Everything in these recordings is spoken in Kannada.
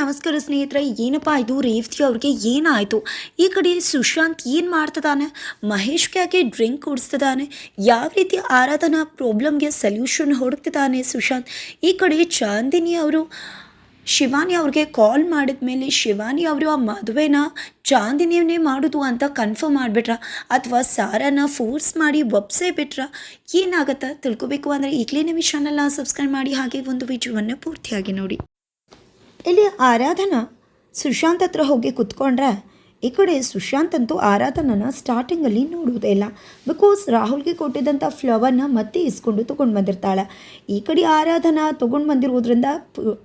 ನಮಸ್ಕಾರ ಸ್ನೇಹಿತರೆ, ಏನಪ್ಪಾ ಇದು? ರೇವತಿ ಅವ್ರಿಗೆ ಏನಾಯಿತು? ಈ ಕಡೆ ಸುಶಾಂತ್ ಏನು ಮಾಡ್ತದಾನೆ? ಮಹೇಶ್ಗೆ ಯಾಕೆ ಡ್ರಿಂಕ್ ಕುಡಿಸ್ತಿದ್ದಾನೆ ಯಾವ ರೀತಿ ಆರಾಧನಾ ಪ್ರಾಬ್ಲಮ್ಗೆ ಸೊಲ್ಯೂಷನ್ ಹುಡುಕ್ತಿದ್ದಾನೆ ಸುಶಾಂತ್? ಈ ಕಡೆ ಚಾಂದಿನಿ ಅವರು, ಶಿವಾನಿ ಅವ್ರಿಗೆ ಕಾಲ್ ಮಾಡಿದ ಮೇಲೆ ಶಿವಾನಿ ಅವರು ಆ ಮದುವೆನ ಚಾಂದಿನಿಯವನ್ನೇ ಮಾಡೋದು ಅಂತ ಕನ್ಫರ್ಮ್ ಮಾಡಿಬಿಟ್ರ. ಅಥವಾ ಸಾರನ ಫೋರ್ಸ್ ಮಾಡಿ ಒಪ್ಸೇ ಬಿಟ್ರ. ಏನಾಗತ್ತಾ? ತಿಳ್ಕೊಬೇಕು ಅಂದರೆ ಈಗಲೇ ನಿಮ್ಮ ಚಾನಲ್ನ ಸಬ್ಸ್ಕ್ರೈಬ್ ಮಾಡಿ, ಹಾಗೆ ಒಂದು ವಿಡಿಯೋವನ್ನು ಪೂರ್ತಿಯಾಗಿ ನೋಡಿ. ಇಲ್ಲಿ ಆರಾಧನಾ, ಸುಶಾಂತ್ ಹತ್ರ ಹೋಗಿ ಕುತ್ಕೊಂಡ್ರೆ ಈ ಕಡೆ ಸುಶಾಂತ್ ಅಂತೂ ಆರಾಧನನ ಸ್ಟಾರ್ಟಿಂಗಲ್ಲಿ ನೋಡುವುದೇ ಇಲ್ಲ. ಬಿಕಾಸ್ ರಾಹುಲ್ಗೆ ಕೊಟ್ಟಿದ್ದಂಥ ಫ್ಲವರ್ನ ಮತ್ತೆ ಇಸ್ಕೊಂಡು ತೊಗೊಂಡು ಬಂದಿರ್ತಾಳೆ. ಈ ಕಡೆ ಆರಾಧನಾ ತೊಗೊಂಡು ಬಂದಿರುವುದರಿಂದ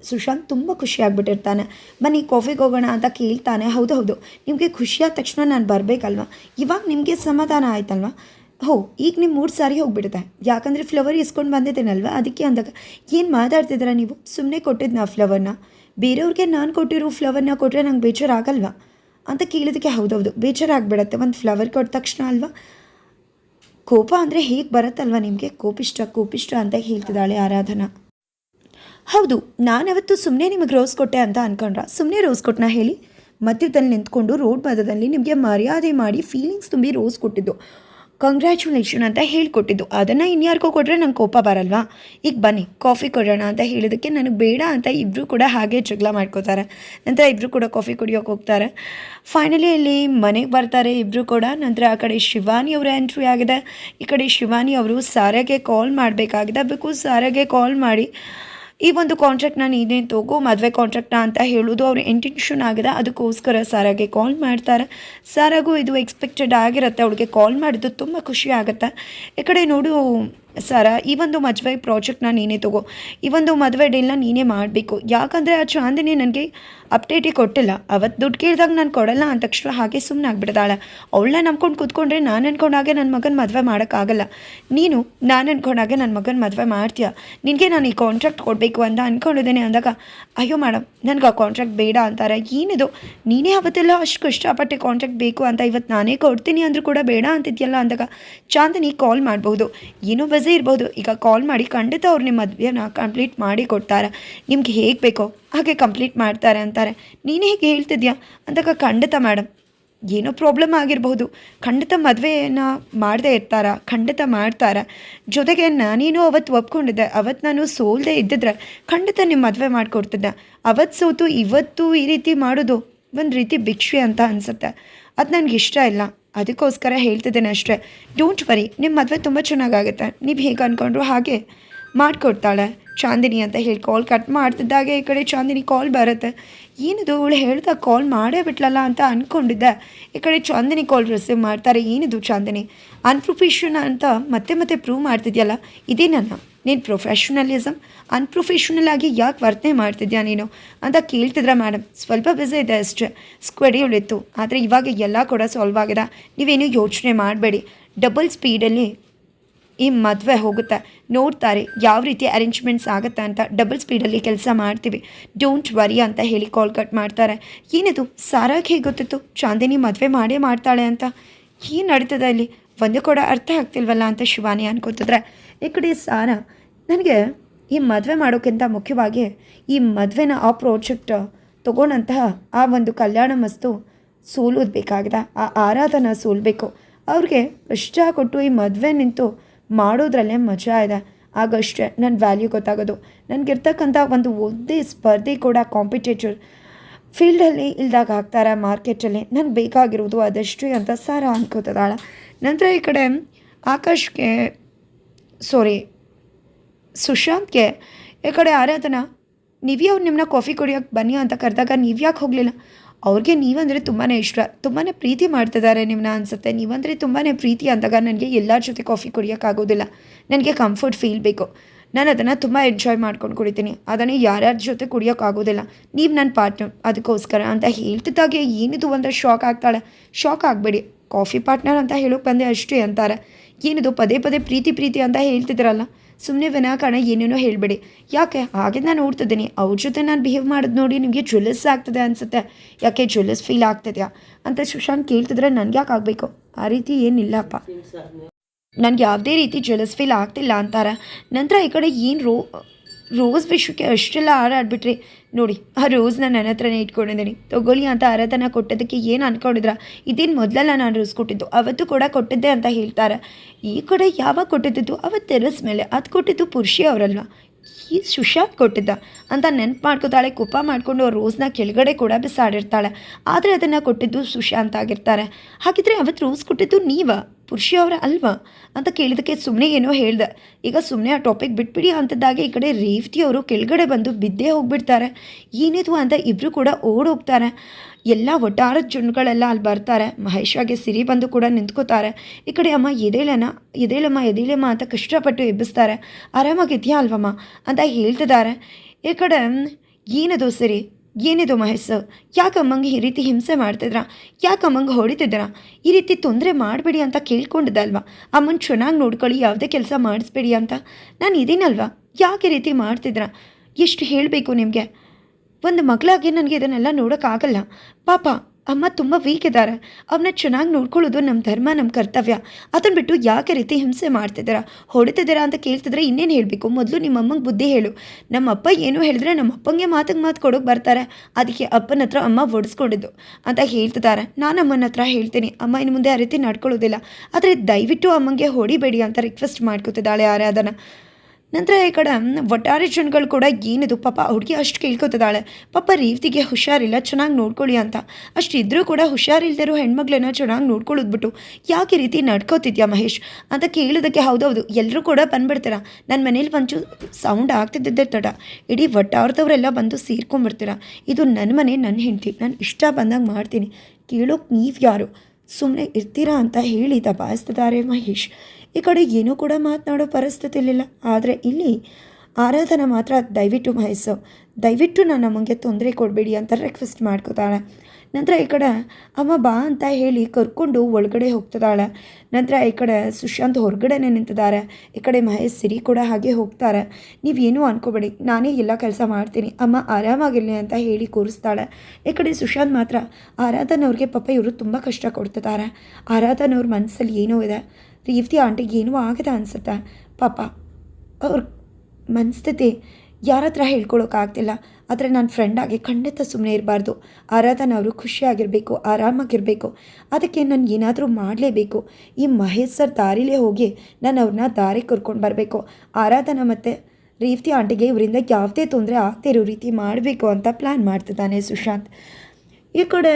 ಸುಶಾಂತ್ ತುಂಬ ಖುಷಿಯಾಗ್ಬಿಟ್ಟಿರ್ತಾನೆ ಬನ್ನಿ ಕಾಫಿಗೆ ಹೋಗೋಣ ಅಂತ ಕೇಳ್ತಾನೆ. ಹೌದು ಹೌದು. ನಿಮಗೆ ಖುಷಿಯಾದ ತಕ್ಷಣ ನಾನು ಬರಬೇಕಲ್ವ? ಇವಾಗ ನಿಮಗೆ ಸಮಾಧಾನ ಆಯ್ತಲ್ವಾ? ಹೋ, ಈಗ ನಿಮ್ಮ ಮೂರು ಸಾರಿ ಹೋಗಿಬಿಡುತ್ತೆ. ಯಾಕಂದರೆ ಫ್ಲವರ್ ಇಸ್ಕೊಂಡು ಬಂದಿದ್ದೇನಲ್ವ? ಅದಕ್ಕೆ ಅಂದಾಗ, ಏನು ಮಾತಾಡ್ತಿದ್ದೀರಾ ನೀವು? ಸುಮ್ಮನೆ ಕೊಟ್ಟಿದ್ದು ನಾ. ಫ್ಲವರ್ನ ಬೇರೆಯವ್ರಿಗೆ ನಾನು ಕೊಟ್ಟಿರೋ ಫ್ಲವರ್ನ ಕೊಟ್ಟರೆ ನಂಗೆ ಬೇಜಾರಾಗಲ್ವಾ? ಅಂತ ಕೇಳಿದಕ್ಕೆ ಹೌದೌದು. ಬೇಜಾರಾಗ್ಬಿಡತ್ತೆ. ಒಂದು ಫ್ಲವರ್ ಕೊಟ್ಟ ತಕ್ಷಣ ಅಲ್ವಾ? ಕೋಪ ಅಂದರೆ ಹೇಗೆ ಬರುತ್ತಲ್ವ ನಿಮಗೆ? ಕೋಪಿಷ್ಟ ಕೋಪಿಷ್ಟ ಅಂತ ಹೇಳ್ತಿದ್ದಾಳೆ ಆರಾಧನಾ. ಹೌದು, ನಾನವತ್ತು ಸುಮ್ಮನೆ ನಿಮಗೆ ರೋಸ್ ಕೊಟ್ಟೆ ಅಂತ ಅನ್ಕೊಂಡ್ರ? ಸುಮ್ಮನೆ ರೋಸ್ ಕೊಟ್ಟನ ಹೇಳಿ? ಮಧ್ಯದಲ್ಲಿ ನಿಂತ್ಕೊಂಡು ರೋಡ್ ಮಧ್ಯದಲ್ಲಿ ನಿಮಗೆ ಮರ್ಯಾದೆ ಮಾಡಿ ಫೀಲಿಂಗ್ಸ್ ತುಂಬಿ ರೋಸ್ ಕೊಟ್ಟಿದ್ದು. ಕಂಗ್ರ್ಯಾಚುಲೇಷನ್ ಅಂತ ಹೇಳಿಕೊಟ್ಟಿದ್ದು. ಅದನ್ನು ಇನ್ಯಾರಿಗೋ ಕೊಟ್ಟರೆ ನಂಗೆ ಕೋಪ ಬರಲ್ವಾ? ಈಗ ಬನ್ನಿ ಕಾಫಿ ಕೊಡೋಣ ಅಂತ ಹೇಳಿದ್ದಕ್ಕೆ ನನಗೆ ಬೇಡ ಅಂತ ಇಬ್ಬರು ಕೂಡ ಹಾಗೆ ಜಗಳ ಮಾಡ್ಕೋತಾರೆ. ನಂತರ ಇಬ್ಬರು ಕೂಡ ಕಾಫಿ ಕುಡಿಯೋಕೆ ಹೋಗ್ತಾರೆ. ಫೈನಲಿ ಅಲ್ಲಿ ಮನೆಗೆ ಬರ್ತಾರೆ ಇಬ್ಬರು ಕೂಡ. ನಂತರ ಆ ಕಡೆ ಶಿವಾನಿ ಅವರ ಎಂಟ್ರಿ ಆಗಿದೆ. ಈ ಕಡೆ ಶಿವಾನಿ ಅವರು ಸಾರಾಗೆ ಕಾಲ್ ಮಾಡಬೇಕಾಗಿದೆ. ಬಿಕಾಸ್ ಸಾರಾಗೆ ಕಾಲ್ ಮಾಡಿ ಈ ಒಂದು ಕಾಂಟ್ರಾಕ್ಟ್ನ ನೀನೇನು ತಗೋ, ಮದುವೆ ಕಾಂಟ್ರಾಕ್ಟ್ನ ಅಂತ ಹೇಳೋದು ಅವ್ರ ಇಂಟೆನ್ಷನ್ ಆಗಿದೆ. ಅದಕ್ಕೋಸ್ಕರ ಸಾರಾಗೆ ಕಾಲ್ ಮಾಡ್ತಾರೆ. ಸಾರಾಗೂ ಇದು ಎಕ್ಸ್ಪೆಕ್ಟೆಡ್ ಆಗಿರುತ್ತೆ. ಅವಳಿಗೆ ಕಾಲ್ ಮಾಡಿದ್ದು ತುಂಬ ಖುಷಿ ಆಗುತ್ತೆ. ಈ ಕಡೆ ನೋಡು ಸಾರ, ಈ ಒಂದು ಮದುವೆ ಪ್ರಾಜೆಕ್ಟ್ನ ನೀನೇ ತಗೋ. ಈ ಒಂದು ಮದುವೆ ಡೀಲ್ನ ನೀನೇ ಮಾಡಬೇಕು. ಯಾಕಂದರೆ ಆ ಚಾಂದಿನಿ ನನಗೆ ಅಪ್ಡೇಟೇ ಕೊಟ್ಟಿಲ್ಲ. ಅವತ್ತು ದುಡ್ಡು ಕೇಳಿದಾಗ ನಾನು ಕೊಡಲ್ಲ ಅಂದ ತಕ್ಷಣ ಹಾಗೆ ಸುಮ್ಮನೆ ಆಗ್ಬಿಡ್ತಾಳೆ ಅವಳನ್ನ ನಂಬ್ಕೊಂಡು ಕೂತ್ಕೊಂಡ್ರೆ ನಾನು ಅನ್ಕೊಂಡಾಗೆ ನನ್ನ ಮಗನ ಮದುವೆ ಮಾಡೋಕ್ಕಾಗಲ್ಲ. ನೀನು ನಾನು ಅನ್ಕೊಂಡಾಗೆ ನನ್ನ ಮಗನ ಮದುವೆ ಮಾಡ್ತೀಯ? ನಿನಗೆ ನಾನು ಈ ಕಾಂಟ್ರಾಕ್ಟ್ ಕೊಡಬೇಕು ಅಂತ ಅಂದ್ಕೊಂಡಿದ್ದೇನೆ ಅಂದಾಗ, ಅಯ್ಯೋ ಮೇಡಮ್ ನನಗೆ ಆ ಕಾಂಟ್ರಾಕ್ಟ್ ಬೇಡ ಅಂತಾರೆ. ಏನಿದು? ನೀನೇ ಅವತ್ತೆಲ್ಲ ಅಷ್ಟು ಕಷ್ಟಪಟ್ಟು ಕಾಂಟ್ರಾಕ್ಟ್ ಬೇಕು ಅಂತ ಇವತ್ತು ನಾನೇ ಕೊಡ್ತೀನಿ ಅಂದರೂ ಕೂಡ ಬೇಡ ಅಂತಿದ್ಯಲ್ಲ? ಅಂದಾಗ ಚಾಂದಿನಿ ಕಾಲ್ ಮಾಡ್ಬೋದು. ಏನೋ ಬಜೆ ಇರ್ಬೋದು. ಈಗ ಕಾಲ್ ಮಾಡಿ ಖಂಡಿತ ಅವ್ರು ನಿಮ್ಮ ಮದುವೆನ ಕಂಪ್ಲೀಟ್ ಮಾಡಿ ಕೊಡ್ತಾರೆ. ನಿಮ್ಗೆ ಹೇಗೆ ಬೇಕೋ ಹಾಗೆ ಕಂಪ್ಲೀಟ್ ಮಾಡ್ತಾರೆ ಅಂತಾರೆ. ನೀನು ಹೇಗೆ ಹೇಳ್ತಿದ್ಯಾ? ಅಂತಕ್ಕ ಖಂಡಿತ ಮೇಡಮ್ ಏನೋ ಪ್ರಾಬ್ಲಮ್ ಆಗಿರಬಹುದು ಖಂಡಿತ ಮದುವೆಯನ್ನು ಮಾಡದೇ ಇರ್ತಾರ? ಖಂಡಿತ ಮಾಡ್ತಾರೆ. ಜೊತೆಗೆ ನಾನೇನು ಅವತ್ತು ಒಪ್ಕೊಂಡಿದ್ದೆ. ಅವತ್ತು ನಾನು ಸೋಲ್ದೇ ಇದ್ದಿದ್ರೆ ಖಂಡಿತ ನಿಮ್ಮ ಮದುವೆ ಮಾಡಿಕೊಡ್ತಿದ್ದೆ. ಅವತ್ತು ಸೋತು ಇವತ್ತು ಈ ರೀತಿ ಮಾಡೋದು ಒಂದು ರೀತಿ ಭಿಕ್ಷೆ ಅಂತ ಅನಿಸುತ್ತೆ. ಅದು ನನಗೆ ಇಷ್ಟ ಇಲ್ಲ. ಅದಕ್ಕೋಸ್ಕರ ಹೇಳ್ತಿದ್ದೇನೆ ಅಷ್ಟೇ. ಡೋಂಟ್ ವರಿ ನಿಮ್ಮ ಮದುವೆ ತುಂಬ ಚೆನ್ನಾಗಾಗುತ್ತೆ. ನೀವು ಹೇಗೆ ಅಂದ್ಕೊಂಡ್ರು ಹಾಗೆ. ಮಾಡಿಕೊಡ್ತಾಳೆ. ಚಾಂದಿನಿ ಅಂತ ಹೇಳಿ ಕಾಲ್ ಕಟ್ ಮಾಡ್ತಿದ್ದಾಗೆ ಈ ಕಡೆ ಚಾಂದಿನಿ ಕಾಲ್ ಬರುತ್ತೆ. ಏನಿದು ಅವಳು ಹೇಳ್ದ ಕಾಲ್ ಮಾಡೇ ಬಿಟ್ಲಲ್ಲ ಅಂತ ಅಂದ್ಕೊಂಡಿದ್ದೆ ಈ ಕಡೆ ಚಾಂದಿನಿ ಕಾಲ್ ರಿಸೀವ್ ಮಾಡ್ತಾರೆ. ಏನಿದು ಚಾಂದಿನಿ? ಅನ್ಪ್ರೊಫೆಷನ್ ಅಂತ ಮತ್ತೆ ಮತ್ತೆ ಪ್ರೂವ್ ಮಾಡ್ತಿದ್ಯಲ್ಲ? ಇದೇ ನನ್ನ. ನೀನು ಪ್ರೊಫೆಷನಲಿಸಮ್ ಅನ್ಪ್ರೊಫೆಷನಲ್ ಆಗಿ ಯಾಕೆ ವರ್ತನೆ ಮಾಡ್ತಿದ್ಯಾ ನೀನು? ಅಂತ ಕೇಳ್ತಿದ್ರ ಮೇಡಮ್ ಸ್ವಲ್ಪ ಬಿಸಿ ಇದೆ ಅಷ್ಟೇ. ಇತ್ತು ಆದರೆ ಇವಾಗ ಎಲ್ಲ ಕೂಡ ಸಾಲ್ವ್ ಆಗಿದೆ. ನೀವೇನು ಯೋಚನೆ ಮಾಡಬೇಡಿ. ಡಬಲ್ ಸ್ಪೀಡಲ್ಲಿ ಈ ಮದುವೆ ಹೋಗುತ್ತೆ. ನೋಡ್ತಾರೆ ಯಾವ ರೀತಿ ಅರೇಂಜ್ಮೆಂಟ್ಸ್ ಆಗುತ್ತೆ ಅಂತ ಡಬಲ್ ಸ್ಪೀಡಲ್ಲಿ ಕೆಲಸ ಮಾಡ್ತೀವಿ. ಡೋಂಟ್ ವರಿ ಅಂತ ಹೇಳಿ ಕಾಲ್ ಕಟ್ ಮಾಡ್ತಾರೆ. ಏನಿದು? ಸಾರಾಗಿ ಹೇಗೆ ಗೊತ್ತಿತ್ತು. ಚಾಂದಿನಿ ಮದುವೆ ಮಾಡೇ ಮಾಡ್ತಾಳೆ ಅಂತ. ಏನು ನಡೀತದೆ ಇಲ್ಲಿ? ಒಂದು ಕೂಡ ಅರ್ಥ ಆಗ್ತಿಲ್ವಲ್ಲ ಅಂತ ಶಿವಾನಿ ಅನ್ಕೋತಿದ್ರೆ. ಈ ಕಡೆ ಸಾರ, ನನಗೆ ಈ ಮದುವೆ ಮಾಡೋಕ್ಕಿಂತ ಮುಖ್ಯವಾಗಿ ಈ ಮದುವೆನ ಆ ಪ್ರಾಜೆಕ್ಟ್ ತೊಗೊಂಡಂತಹ ಆ ಒಂದು ಕಲ್ಯಾಣ ಮಸ್ತು ಸೋಲೋದು ಬೇಕಾಗಿದೆ. ಆ ಆರಾಧನ ಸೋಲ್ಬೇಕು. ಅವ್ರಿಗೆ ಇಷ್ಟ ಕೊಟ್ಟು ಈ ಮದುವೆ ನಿಂತು ಮಾಡೋದ್ರಲ್ಲೇ ಮಜಾ ಇದೆ. ಆಗಷ್ಟೇ ನನ್ನ ವ್ಯಾಲ್ಯೂ ಗೊತ್ತಾಗೋದು. ನನಗಿರ್ತಕ್ಕಂಥ ಒಂದು ಒಂದೇ ಸ್ಪರ್ಧೆ ಕೂಡ ಕಾಂಪಿಟೇಟರ್ ಫೀಲ್ಡಲ್ಲಿ ಇಲ್ದಾಗ ಹಾಕ್ತಾರೆ ಮಾರ್ಕೆಟಲ್ಲಿ ನನಗೆ ಬೇಕಾಗಿರೋದು ಅದಷ್ಟೇ ಅಂತ ಸಾರ ಅನ್ಕೋತದಾಳೆ ನಂತರ ಈ ಕಡೆ ಆಕಾಶ್ಗೆ ಸಾರಿ ಸುಶಾಂತ್ಗೆ, ಈ ಕಡೆ ಆರಾಧನಾ ನೀವೇ ಅವ್ರು ನಿಮ್ಮನ್ನ ಕಾಫಿ ಕುಡಿಯೋಕೆ ಬನ್ನಿ ಅಂತ ಕರೆದಾಗ ನೀವು ಯಾಕೆ ಹೋಗಲಿಲ್ಲ? ಅವ್ರಿಗೆ ನೀವಂದರೆ ತುಂಬಾ ಇಷ್ಟ ತುಂಬಾ ಪ್ರೀತಿ ಮಾಡ್ತಿದ್ದಾರೆ ನಿಮ್ಮನ್ನ ಅನಿಸುತ್ತೆ. ನೀವಂದರೆ ತುಂಬಾ ಪ್ರೀತಿ ಅಂದಾಗ ನನಗೆ ಎಲ್ಲರ ಜೊತೆ ಕಾಫಿ ಕುಡಿಯೋಕ್ಕಾಗೋದಿಲ್ಲ. ನನಗೆ ಕಂಫರ್ಟ್ ಫೀಲ್ ಬೇಕು. ನಾನು ಅದನ್ನು ತುಂಬ ಎಂಜಾಯ್ ಮಾಡ್ಕೊಂಡು ಕುಡಿತೀನಿ. ಅದನ್ನು ಯಾರ್ಯಾರ ಜೊತೆ ಕುಡಿಯೋಕ್ಕಾಗೋದಿಲ್ಲ. ನೀವು ನನ್ನ ಪಾರ್ಟ್ನರ್ ಅದಕ್ಕೋಸ್ಕರ ಅಂತ ಹೇಳ್ತಿದ್ದಾಗೆ ಏನಿದು ಒಂದು ಶಾಕ್ ಆಗ್ತಾಳೆ. ಶಾಕ್ ಆಗಬೇಡಿ. ಕಾಫಿ ಪಾರ್ಟ್ನರ್ ಅಂತ ಹೇಳೋಕೆ ಬಂದೆ ಅಷ್ಟೇ ಅಂತಾರೆ. ಏನಿದು ಪದೇ ಪದೇ ಪ್ರೀತಿ ಪ್ರೀತಿ ಅಂತ ಹೇಳ್ತಿದ್ರಲ್ಲ. ಸುಮ್ಮನೆ ವಿನಾಕಾರಣ ಏನೇನೋ ಹೇಳಬೇಡಿ. ಯಾಕೆ? ಹಾಗೆ ನಾನು ನೋಡ್ತಿದ್ದೀನಿ. ಅವ್ರ ಜೊತೆ ನಾನು ಬಿಹೇವ್ ಮಾಡೋದು ನೋಡಿ ನಿಮಗೆ ಜ್ಯುಲಸ್ ಆಗ್ತದೆ ಅನಿಸುತ್ತೆ. ಯಾಕೆ ಜ್ಯುಲಸ್ ಫೀಲ್ ಆಗ್ತಿದೆಯಾ? ಅಂತ ಸುಶಾಂತ್ ಕೇಳ್ತಿದ್ರೆ ನನಗೆ ಯಾಕೆ ಆಗಬೇಕು? ಆ ರೀತಿ ಏನಿಲ್ಲಪ್ಪ. ನನಗೆ ಯಾವುದೇ ರೀತಿ ಜ್ಯುಲಸ್ ಫೀಲ್ ಆಗ್ತಿಲ್ಲ ಅಂತಾರೆ. ನಂತರ ಈ ಕಡೆ ಏನು ರೋ ರೋಸ್ ವಿಷಯಕ್ಕೆ ಅಷ್ಟೆಲ್ಲ ಹಾರಾಡ್ಬಿಟ್ರಿ ನೋಡಿ, ಆ ರೋಸ್ನ ನನ್ನ ಹತ್ರನೇ ಇಟ್ಕೊಂಡಿದ್ದೀನಿ. ತಗೊಳ್ಳಿ ಅಂತ ಆರಾಧನ ಕೊಟ್ಟದಕ್ಕೆ ಏನು ಅನ್ಕೊಂಡಿದ್ರ? ಇದೇನು ಮೊದಲೆಲ್ಲ ನಾನು ರೋಸ್ ಕೊಟ್ಟಿದ್ದು, ಅವತ್ತು ಕೂಡ ಕೊಟ್ಟಿದ್ದೆ ಅಂತ ಹೇಳ್ತಾರೆ. ಈ ಕಡೆ ಯಾವಾಗ ಕೊಟ್ಟಿದ್ದು? ಅವತ್ತು ತೆರಸ್ ಮೇಲೆ. ಅದು ಕೊಟ್ಟಿದ್ದು ಪುರುಷಿ ಅವರಲ್ವಾ? ಈ ಸುಶಾಂತ್ ಕೊಟ್ಟಿದ್ದ ಅಂತ ನೆನ್ಪು ಮಾಡ್ಕೊತಾಳೆ ಕುಪ್ಪ ಮಾಡಿಕೊಂಡು ಆ ರೋಸ್ನ ಕೆಳಗಡೆ ಕೂಡ ಬಿಸಾಡಿರ್ತಾಳೆ. ಆದರೆ ಅದನ್ನು ಕೊಟ್ಟಿದ್ದು ಸುಶಾಂತ್ ಆಗಿರ್ತಾರೆ. ಹಾಗಿದ್ರೆ ಅವತ್ತು ರೋಸ್ ಕೊಟ್ಟಿದ್ದು ನೀವ? ಪುರುಷಿ ಅವರ ಅಲ್ವಾ? ಅಂತ ಕೇಳಿದಕ್ಕೆ ಸುಮ್ಮನೆ ಏನೋ ಹೇಳ್ದೆ. ಈಗ ಸುಮ್ಮನೆ ಆ ಟಾಪಿಕ್ ಬಿಟ್ಬಿಡಿ ಅಂತದ್ದಾಗೆ ಈ ಕಡೆ ರೇವತಿಯವರು ಕೆಳಗಡೆ ಬಂದು ಬಿದ್ದೇ ಹೋಗ್ಬಿಡ್ತಾರೆ. ಏನಿದು ಅಂತ ಇಬ್ಬರು ಕೂಡ ಓಡೋಗ್ತಾರೆ. ಎಲ್ಲ ಒಟ್ಟಾರ ಜನಗಳೆಲ್ಲ ಅಲ್ಲಿ ಬರ್ತಾರೆ. ಮಹೇಶ್ವಾಗೆ ಸಿರಿ ಬಂದು ಕೂಡ ನಿಂತ್ಕೋತಾರೆ. ಈ ಕಡೆ ಅಮ್ಮ ಎದೇಳನ ಎದೇಳಮ್ಮ ಎದೇಳಮ್ಮ ಅಂತ ಕಷ್ಟಪಟ್ಟು ಎಬ್ಬಿಸ್ತಾರೆ. ಆರಾಮಾಗಿದೆಯಾ ಅಲ್ವಮ್ಮ? ಅಂತ ಹೇಳ್ತಿದ್ದಾರೆ. ಈ ಕಡೆ ಏನದು ಸಿರಿ? ಏನಿದು ಮಹೇಶ್ ಯಾಕೆ ಅಮ್ಮಂಗೆ ಈ ರೀತಿ ಹಿಂಸೆ ಮಾಡ್ತಿದ್ರಾ? ಯಾಕೆ ಅಮ್ಮಂಗೆ ಹೊಡಿತಿದ್ರ ಈ ರೀತಿ ತೊಂದರೆ ಮಾಡಬೇಡಿ ಅಂತ ಕೇಳ್ಕೊಂಡಿದ್ದಲ್ವಾ? ಅಮ್ಮನ ಚೆನ್ನಾಗಿ ನೋಡ್ಕೊಳ್ಳಿ, ಯಾವುದೇ ಕೆಲಸ ಮಾಡಿಸ್ಬೇಡಿ ಅಂತ. ನಾನು ಇದೀನಲ್ವಾ? ಯಾಕೆ ರೀತಿ ಮಾಡ್ತಿದ್ರಾ? ಎಷ್ಟು ಹೇಳಬೇಕು ನಿಮಗೆ? ಒಂದು ಮಗಳಾಗಿ ನನಗೆ ಇದನ್ನೆಲ್ಲ ನೋಡೋಕ್ಕಾಗಲ್ಲ. ಪಾಪ ಅಮ್ಮ ತುಂಬ ವೀಕ್ ಇದ್ದಾರೆ ಅವನ್ನ ಚೆನ್ನಾಗಿ ನೋಡ್ಕೊಳ್ಳೋದು ನಮ್ಮ ಧರ್ಮ ನಮ್ಮ ಕರ್ತವ್ಯ. ಅದನ್ನ ಬಿಟ್ಟು ಯಾಕೆ ರೀತಿ ಹಿಂಸೆ ಮಾಡ್ತಿದ್ದೀರಾ? ಹೊಡಿತಿದ್ದೀರಾ ಅಂತ ಕೇಳ್ತಿದ್ರೆ ಇನ್ನೇನು ಹೇಳಬೇಕು? ಮೊದಲು ನಿಮ್ಮ ಅಮ್ಮಂಗೆ ಬುದ್ಧಿ ಹೇಳು. ನಮ್ಮ ಅಪ್ಪ ಏನು ಹೇಳಿದ್ರೆ ನಮ್ಮ ಅಪ್ಪಂಗೆ ಮಾತಿಗೆ ಮಾತು ಕೊಡೋಕೆ ಬರ್ತಾರೆ. ಅದಕ್ಕೆ ಅಪ್ಪನ ಹತ್ರ ಅಮ್ಮ ಒಡಿಸ್ಕೊಂಡಿದ್ದು ಅಂತ ಹೇಳ್ತಿದ್ದಾರೆ. ನಾನು ಅಮ್ಮನ ಹತ್ರ ಹೇಳ್ತೀನಿ. ಅಮ್ಮ ಇನ್ನು ಮುಂದೆ ಆ ರೀತಿ ನಡ್ಕೊಳ್ಳೋದಿಲ್ಲ. ಆದರೆ ದಯವಿಟ್ಟು ಅಮ್ಮಂಗೆ ಹೊಡಿಬೇಡಿ ಅಂತ ರಿಕ್ವೆಸ್ಟ್ ಮಾಡ್ಕೊತಿದ್ದಾಳೆ ಆರಾಧನ ನಂತರ ಈ ಕಡೆ ಒಟ್ಟಾರೆ ಜನಗಳು ಕೂಡ ಏನಿದು? ಪಾಪ ಹುಡುಗಿ ಅಷ್ಟು ಕೇಳ್ಕೊತಿದ್ದಾಳೆ. ಪಾಪ ರೀತಿಗೆ ಹುಷಾರಿಲ್ಲ, ಚೆನ್ನಾಗಿ ನೋಡ್ಕೊಳ್ಳಿ ಅಂತ. ಅಷ್ಟು ಇದ್ರೂ ಕೂಡ ಹುಷಾರಿಲ್ದಿರೋ ಹೆಣ್ಮಕ್ಳನ್ನ ಚೆನ್ನಾಗಿ ನೋಡ್ಕೊಳ್ಳೋದ್ಬಿಟ್ಟು ಯಾಕೆ ರೀತಿ ನಡ್ಕೋತಿದ್ಯಾ ಮಹೇಶ್? ಅಂತ ಕೇಳೋದಕ್ಕೆ ಹೌದೌದು. ಎಲ್ಲರೂ ಕೂಡ ಬಂದ್ಬಿಡ್ತೀರಾ? ನನ್ನ ಮನೇಲಿ ಒಂಚೂ ಸೌಂಡ್ ಆಗ್ತಿದ್ದಿದ್ದೆ ತಡ. ಇಡೀ ಒಟ್ಟಾರ್ದವರೆಲ್ಲ ಬಂದು ಸೇರ್ಕೊಂಡ್ಬಿಡ್ತೀರಾ? ಇದು ನನ್ನ ಮನೆ ನನ್ನ ಹೆಂಡತಿ. ನಾನು ಇಷ್ಟ ಬಂದಂಗೆ ಮಾಡ್ತೀನಿ. ಕೇಳೋಕೆ ನೀವು ಯಾರು ಸುಮ್ಮನೆ ಇರ್ತೀರಾ ಅಂತ ಹೇಳಿ ದಬಾಯಿಸ್ತಿದ್ದಾರೆ ಮಹೇಶ್. ಈ ಕಡೆ ಏನೂ ಕೂಡ ಮಾತನಾಡೋ ಪರಿಸ್ಥಿತಿ ಇರಲಿಲ್ಲ ಆದರೆ ಇಲ್ಲಿ ಆರಾಧನೆ ಮಾತ್ರ ದಯವಿಟ್ಟು ಮಹೇಶ್ ದಯವಿಟ್ಟು ನನ್ನ ಅಮ್ಮಂಗೆ ತೊಂದರೆ ಕೊಡಬೇಡಿ ಅಂತ ರಿಕ್ವೆಸ್ಟ್ ಮಾಡ್ಕೋತಾಳೆ. ನಂತರ ಈ ಕಡೆ ಅಮ್ಮ ಬಾ ಅಂತ ಹೇಳಿ ಕರ್ಕೊಂಡು ಒಳಗಡೆ ಹೋಗ್ತದಾಳೆ ನಂತರ ಈ ಕಡೆ ಸುಶಾಂತ್ ಹೊರಗಡೆನೇ ನಿಂತಿದ್ದಾರೆ. ಈ ಕಡೆ ಮಹೇಶ್ ಸಿರಿ ಕೂಡ ಹಾಗೆ ಹೋಗ್ತಾರೆ. ನೀವೇನೂ ಅನ್ಕೋಬೇಡಿ, ನಾನೇ ಎಲ್ಲ ಕೆಲಸ ಮಾಡ್ತೀನಿ. ಅಮ್ಮ ಆರಾಮಾಗಿರಲಿ ಅಂತ ಹೇಳಿ ಕೂರಿಸ್ತಾಳೆ. ಈ ಕಡೆ ಸುಶಾಂತ್ ಮಾತ್ರ ಆರಾಧನವ್ರಿಗೆ ಪಾಪ ಇವರು ತುಂಬ ಕಷ್ಟ ಕೊಡ್ತಿದ್ದಾರೆ. ಆರಾಧನವ್ರ ಮನಸ್ಸಲ್ಲಿ ಏನೋ ಇದೆ. ರೇವತಿ ಆಂಟಿಗೆ ಏನೂ ಆಗದ ಅನ್ಸುತ್ತೆ. ಪಾಪ, ಅವ್ರ ಮನಸ್ಥಿತಿ ಯಾರ ಹತ್ರ ಹೇಳ್ಕೊಳೋಕ್ಕಾಗ್ತಿಲ್ಲ. ಆದರೆ ನನ್ನ ಫ್ರೆಂಡಾಗಿ ಖಂಡಿತ ಸುಮ್ಮನೆ ಇರಬಾರ್ದು. ಆರಾಧನ ಅವರು ಖುಷಿಯಾಗಿರಬೇಕು, ಆರಾಮಾಗಿರಬೇಕು. ಅದಕ್ಕೆ ನಾನು ಏನಾದರೂ ಮಾಡಲೇಬೇಕು. ಈ ಮಹೇಶ್ ಸರ್ ದಾರಿಲೇ ಹೋಗಿ ನಾನು ಅವ್ರನ್ನ ದಾರಿ ಕರ್ಕೊಂಡು ಬರಬೇಕು. ಆರಾಧನ ಮತ್ತು ರೇವತಿ ಆಂಟಿಗೆ ಇವರಿಂದ ಯಾವುದೇ ತೊಂದರೆ ಆಗ್ತಿರೋ ರೀತಿ ಮಾಡಬೇಕು ಅಂತ ಪ್ಲ್ಯಾನ್ ಮಾಡ್ತಿದ್ದಾನೆ ಸುಶಾಂತ್. ಈ ಕಡೆ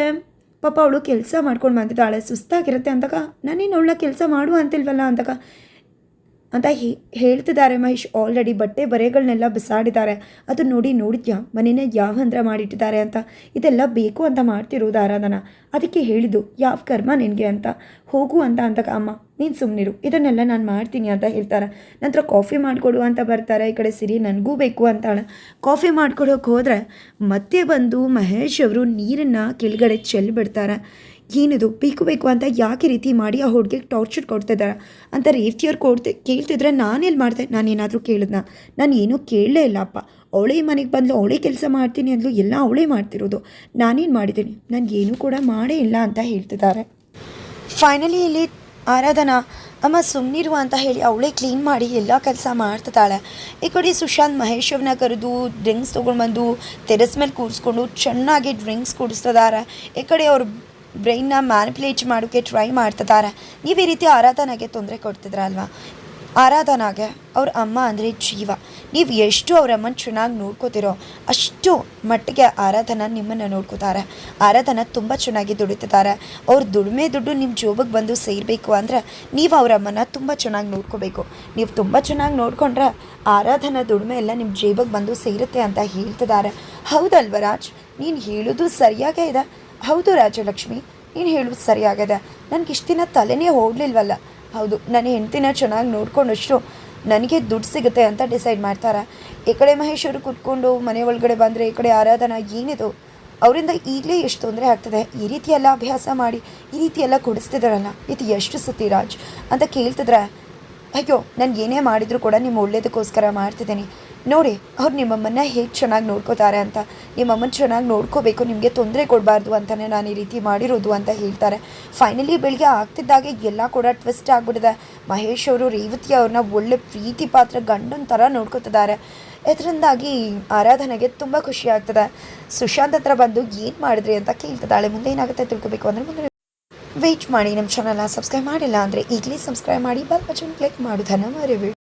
ಪಾಪ ಅವಳು ಕೆಲಸ ಮಾಡ್ಕೊಂಡು ಬಂದಿದ್ದಾಳೆ. ಸುಸ್ತಾಗಿರುತ್ತೆ ಅಂತಕ ನಾನೇನು ಅವಳ ಕೆಲಸ ಮಾಡು ಅಂತಿಲ್ವಲ್ಲ ಅಂತಕ ಅಂತ ಹೇಳ್ತಿದ್ದಾರೆ ಮಹೇಶ್. ಆಲ್ರೆಡಿ ಬಟ್ಟೆ ಬರೆಗಳನ್ನೆಲ್ಲ ಬಿಸಾಡಿದ್ದಾರೆ. ಅದು ನೋಡಿ ನೋಡಿದ್ಯಾ? ಮನೇನ ಯಾವ ಹಂದ್ರ ಮಾಡಿಟ್ಟಿದ್ದಾರೆ ಅಂತ. ಇದೆಲ್ಲ ಬೇಕು ಅಂತ ಮಾಡ್ತಿರೋದು ಆರಾಧನ. ಅದಕ್ಕೆ ಹೇಳಿದ್ದು, ಯಾವ ಕರ್ಮ ನಿನಗೆ ಅಂತ. ಹೋಗು ಅಂತ ಅಂತಕ ಅಮ್ಮ ನೀನು ಸುಮ್ಮನಿರು ಇದನ್ನೆಲ್ಲ ನಾನು ಮಾಡ್ತೀನಿ ಅಂತ ಹೇಳ್ತಾರೆ. ನಂತರ ಕಾಫಿ ಮಾಡಿಕೊಡು ಅಂತ ಬರ್ತಾರೆ. ಈ ಕಡೆ ಸಿರಿ ನನಗೂ ಬೇಕು ಅಂತಾಳೆ. ಕಾಫಿ ಮಾಡ್ಕೊಡೋಕೆ ಹೋದರೆ ಮತ್ತೆ ಬಂದು ಮಹೇಶ್ ಅವರು ನೀರನ್ನು ಕೆಳಗಡೆ ಚೆಲ್ಬಿಡ್ತಾರೆ ಏನಿದು? ಬೇಕು ಬೇಕು ಅಂತ ಯಾಕೆ ರೀತಿ ಮಾಡಿ ಆ ಹುಡುಗಿಗೆ ಟಾರ್ಚರ್ ಕೊಡ್ತಿದ್ದಾರೆ ಅಂತ ರೇವತಿಯವ್ರು ಕೊಡ್ತೆ ಕೇಳ್ತಿದ್ರೆ ನಾನೇನು ಮಾಡಿದೆ ನಾನೇನಾದರೂ ಕೇಳಿದ್ನ. ನಾನು ಏನೂ ಕೇಳಲೇ ಇಲ್ಲಪ್ಪ ಅವಳೇ ಮನೆಗೆ ಬಂದಳು ಅವಳೇ ಕೆಲಸ ಮಾಡ್ತೀನಿ ಅಂದ್ಲು, ಎಲ್ಲ ಅವಳೇ ಮಾಡ್ತಿರೋದು. ನಾನೇನು ಮಾಡಿದ್ದೀನಿ? ನಾನು ಏನೂ ಕೂಡ ಮಾಡೇ ಇಲ್ಲ ಅಂತ ಹೇಳ್ತಿದ್ದಾರೆ. ಫೈನಲಿ ಇಲ್ಲಿ ಆರಾಧನಾ, ಅಮ್ಮ ಸುಮ್ಮನಿರುವ ಅಂತ ಹೇಳಿ ಅವಳೇ ಕ್ಲೀನ್ ಮಾಡಿ ಎಲ್ಲ ಕೆಲಸ ಮಾಡ್ತಿದ್ದಾಳೆ. ಈ ಕಡೆ ಸುಶಾಂತ್ ಮಹೇಶ್ ಅವ್ರನ್ನ ಕರೆದು ಡ್ರಿಂಕ್ಸ್ ತೊಗೊಂಡ್ಬಂದು ಟೆರೆಸ್ ಮೇಲೆ ಕೂರಿಸ್ಕೊಂಡು ಚೆನ್ನಾಗಿ ಡ್ರಿಂಕ್ಸ್ ಕುಡಿಸ್ತಿದ್ದಾರೆ ಈ ಕಡೆ ಅವ್ರ ಬ್ರೈನ್ನ ಮ್ಯಾನಿಪ್ಯುಲೇಟ್ ಮಾಡೋಕ್ಕೆ ಟ್ರೈ ಮಾಡ್ತಿದ್ದಾರೆ ನೀವು ಈ ರೀತಿ ಆರಾಧನಾಗೆ ತೊಂದರೆ ಕೊಡ್ತಿದ್ರ ಅಲ್ವಾ? ಆರಾಧನಾಗೆ ಅವ್ರ ಅಮ್ಮ ಅಂದರೆ ಜೀವ. ನೀವು ಎಷ್ಟು ಅವ್ರ ಅಮ್ಮನ ಚೆನ್ನಾಗಿ ನೋಡ್ಕೋತಿರೋ ಅಷ್ಟು ಮಟ್ಟಿಗೆ ಆರಾಧನ ನಿಮ್ಮನ್ನು ನೋಡ್ಕೋತಾರೆ. ಆರಾಧನ ತುಂಬ ಚೆನ್ನಾಗಿ ದುಡಿತಿದ್ದಾರೆ. ಅವ್ರ ದುಡಿಮೆ ದುಡ್ಡು ನಿಮ್ಮ ಜೋಬಿಗೆ ಬಂದು ಸೇರಬೇಕು ಅಂದರೆ ನೀವು ಅವ್ರ ಅಮ್ಮನ ತುಂಬ ಚೆನ್ನಾಗಿ ನೋಡ್ಕೋಬೇಕು. ನೀವು ತುಂಬ ಚೆನ್ನಾಗಿ ನೋಡಿಕೊಂಡ್ರೆ ಆರಾಧನ ದುಡಿಮೆ ಎಲ್ಲ ನಿಮ್ಮ ಜೇಬಿಗೆ ಬಂದು ಸೇರುತ್ತೆ ಅಂತ ಹೇಳ್ತಿದ್ದಾರೆ. ಹೌದಲ್ವ ರಾಜ್? ನೀನು ಹೇಳೋದು ಸರಿಯಾಗೇ ಇದೆ. ಹೌದು ರಾಜಲಕ್ಷ್ಮಿ, ನೀನು ಹೇಳೋದು ಸರಿಯಾಗಿದೆ. ನನಗೆ ಇಷ್ಟು ದಿನ ತಲೆನೇ ಹೋಗಲಿಲ್ವಲ್ಲ. ಹೌದು, ನನ್ನ ಹೆಂಡತಿನ ಚೆನ್ನಾಗಿ ನೋಡ್ಕೊಂಡಷ್ಟು ನನಗೆ ದುಡ್ಡು ಸಿಗುತ್ತೆ ಅಂತ ಡಿಸೈಡ್ ಮಾಡ್ತಾರೆ. ಈ ಕಡೆ ಮಹೇಶ್ ಕುತ್ಕೊಂಡು ಮನೆ ಒಳಗಡೆ ಬಂದರೆ, ಈ ಕಡೆ ಆರಾಧನಾ ಏನಿದು, ಅವರಿಂದ ಈಗಲೇ ಎಷ್ಟು ತೊಂದರೆ ಆಗ್ತದೆ? ಈ ರೀತಿ ಎಲ್ಲ ಅಭ್ಯಾಸ ಮಾಡಿ, ಈ ರೀತಿ ಎಲ್ಲ ಕೊಡಿಸ್ತಿದಾರಲ್ಲ, ಇದು ಎಷ್ಟು ಸತಿ ರಾಜ್? ಅಂತ ಕೇಳ್ತಿದ್ರೆ, ಅಯ್ಯೋ, ನಾನು ಏನೇ ಮಾಡಿದರೂ ಕೂಡ ನಿಮ್ಮ ಒಳ್ಳೇದಕ್ಕೋಸ್ಕರ ಮಾಡ್ತಿದ್ದೀನಿ. ನೋಡಿ, ಅವ್ರು ನಿಮ್ಮಮ್ಮನ್ನ ಹೇಗೆ ಚೆನ್ನಾಗಿ ನೋಡ್ಕೋತಾರೆ ಅಂತ. ನಿಮ್ಮಮ್ಮನ ಚೆನ್ನಾಗಿ ನೋಡ್ಕೋಬೇಕು, ನಿಮಗೆ ತೊಂದರೆ ಕೊಡಬಾರ್ದು ಅಂತಲೇ ನಾನು ಈ ರೀತಿ ಮಾಡಿರೋದು ಅಂತ ಹೇಳ್ತಾರೆ. ಫೈನಲಿ ಬೆಳಿಗ್ಗೆ ಆಗ್ತಿದ್ದಾಗೆ ಎಲ್ಲ ಕೂಡ ಟ್ವಿಸ್ಟ್ ಆಗಿಬಿಟ್ಟಿದೆ. ಮಹೇಶ್ ಅವರು, ರೇವತಿ ಅವ್ರನ್ನ ಒಳ್ಳೆ ಪ್ರೀತಿ ಪಾತ್ರ ಗಂಡನ ಥರ ನೋಡ್ಕೋತಿದ್ದಾರೆ. ಇದರಿಂದಾಗಿ ಆರಾಧನೆಗೆ ತುಂಬ ಖುಷಿ ಆಗ್ತದೆ. ಸುಶಾಂತ್ ಹತ್ರ ಬಂದು ಏನು ಮಾಡಿದ್ರಿ ಅಂತ ಕೇಳ್ತಿದ್ದಾಳೆ. ಮುಂದೆ ಏನಾಗುತ್ತೆ ತಿಳ್ಕೊಬೇಕು ಅಂದರೆ ಮುಂದೆ ವೆಯ್ಟ್ ಮಾಡಿ. ನಮ್ಮ ಚಾನಲ್ನ ಸಬ್ಸ್ಕ್ರೈಬ್ ಮಾಡಿಲ್ಲ ಅಂದರೆ ಈಗಲೇ ಸಬ್ಸ್ಕ್ರೈಬ್ ಮಾಡಿ. ಬಲ್ ಬಟನ್ ಕ್ಲಿಕ್ ಮಾಡೋದನ್ನು ಮರಿಬೇಡಿ